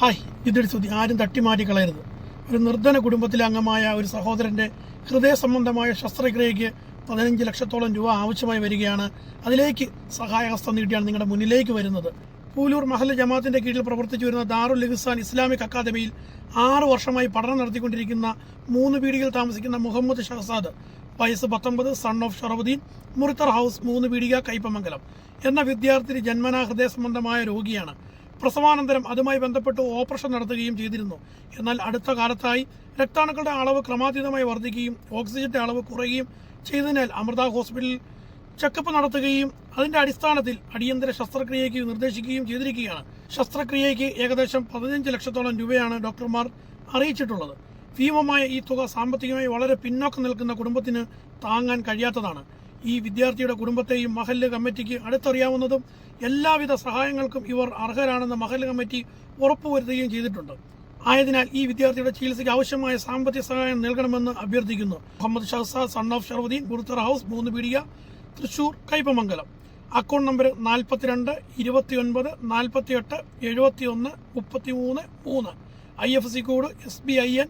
Hi ഇതൊരു സ്തുതി. ആരും തട്ടിമാറ്റി കളയരുത്. ഒരു നിർധന കുടുംബത്തിലെ അംഗമായ ഒരു സഹോദരന്റെ ഹൃദയ സംബന്ധമായ ശസ്ത്രക്രിയയ്ക്ക് പതിനഞ്ച് ലക്ഷത്തോളം രൂപ ആവശ്യമായി വരികയാണ്. അതിലേക്ക് സഹായഹസ്തം നീട്ടിയാണ് നിങ്ങളുടെ മുന്നിലേക്ക് വരുന്നത്. പൂലൂർ മഹൽ ജമാഅത്തിന്റെ കീഴിൽ പ്രവർത്തിച്ചു വരുന്ന ദാറുൽ ലഹിസാൻ ഇസ്ലാമിക് അക്കാദമിയിൽ ആറ് വർഷമായി പഠനം നടത്തിക്കൊണ്ടിരിക്കുന്ന മൂന്ന് പീടികയിൽ താമസിക്കുന്ന മുഹമ്മദ് ഷഹസാദ് വയസ്സ് പത്തൊമ്പത് son of Sharafuddin Murithar house Moonnupeedika Kaipamangalam എന്ന വിദ്യാർത്ഥി ജന്മനാ ഹൃദയ സംബന്ധമായ രോഗിയാണ്. പ്രസവാനന്തരം അതുമായി ബന്ധപ്പെട്ട് ഓപ്പറേഷൻ നടത്തുകയും ചെയ്തിരുന്നു. എന്നാൽ അടുത്ത കാലത്തായി രക്താണുക്കളുടെ അളവ് ക്രമാതീതമായി വർദ്ധിക്കുകയും ഓക്സിജന്റെ അളവ് കുറയുകയും ചെയ്തതിനാൽ അമൃത ഹോസ്പിറ്റലിൽ ചെക്കപ്പ് നടത്തുകയും അതിന്റെ അടിസ്ഥാനത്തിൽ അടിയന്തര ശസ്ത്രക്രിയയ്ക്ക് നിർദ്ദേശിക്കുകയും ചെയ്തിരിക്കുകയാണ്. ശസ്ത്രക്രിയയ്ക്ക് ഏകദേശം പതിനഞ്ച് ലക്ഷത്തോളം രൂപയാണ് ഡോക്ടർമാർ അറിയിച്ചിട്ടുള്ളത്. ഭീമമായ ഈ തുക സാമ്പത്തികമായി വളരെ പിന്നോക്കം നിൽക്കുന്ന കുടുംബത്തിന് താങ്ങാൻ കഴിയാത്തതാണ്. ഈ വിദ്യാർത്ഥിയുടെ കുടുംബത്തെയും മഹല്ല് കമ്മിറ്റിക്ക് അടുത്തറിയാവുന്നതും എല്ലാവിധ സഹായങ്ങൾക്കും ഇവർ അർഹരാണെന്ന് മഹല്ല് കമ്മിറ്റി ഉറപ്പുവരുത്തുകയും ചെയ്തിട്ടുണ്ട്. ആയതിനാൽ ഈ വിദ്യാർത്ഥിയുടെ ചികിത്സയ്ക്ക് ആവശ്യമായ സാമ്പത്തിക സഹായം നൽകണമെന്ന് അഭ്യർത്ഥിക്കുന്നു. Muhammad Shahzad son of Sharafuddin Guruthar house Moonnupeedika Thrissur Kaipamangalam. Account number നാൽപ്പത്തിരണ്ട് ഇരുപത്തിയൊൻപത് ഒന്ന് മുപ്പത്തി മൂന്ന് മൂന്ന്. I F C code S B I N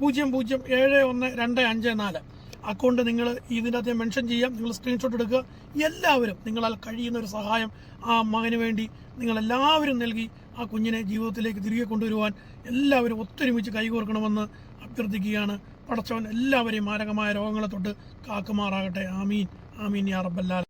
പൂജ്യം പൂജ്യം ഏഴ് ഒന്ന് രണ്ട് അഞ്ച് നാല്. അക്കൗണ്ട് നിങ്ങൾ ഇതിന്റെ അകത്ത് മെൻഷൻ ചെയ്യാം. നിങ്ങൾ സ്ക്രീൻഷോട്ട് എടുക്കുക. എല്ലാവരും നിങ്ങളാൽ കഴിയുന്ന ഒരു സഹായം ആ മകന് വേണ്ടി നിങ്ങളെല്ലാവരും നൽകി ആ കുഞ്ഞിനെ ജീവിതത്തിലേക്ക് തിരികെ കൊണ്ടുവരുവാൻ എല്ലാവരും ഒത്തൊരുമിച്ച് കൈകോർക്കണമെന്ന് അഭ്യർത്ഥിക്കുകയാണ്. പടച്ചവൻ എല്ലാവരെയും മാരകമായ രോഗങ്ങളെ തൊട്ട് കാക്കുമാറാകട്ടെ. ആമീൻ. ആമീൻ യാ റബ്ബല്ലാൽ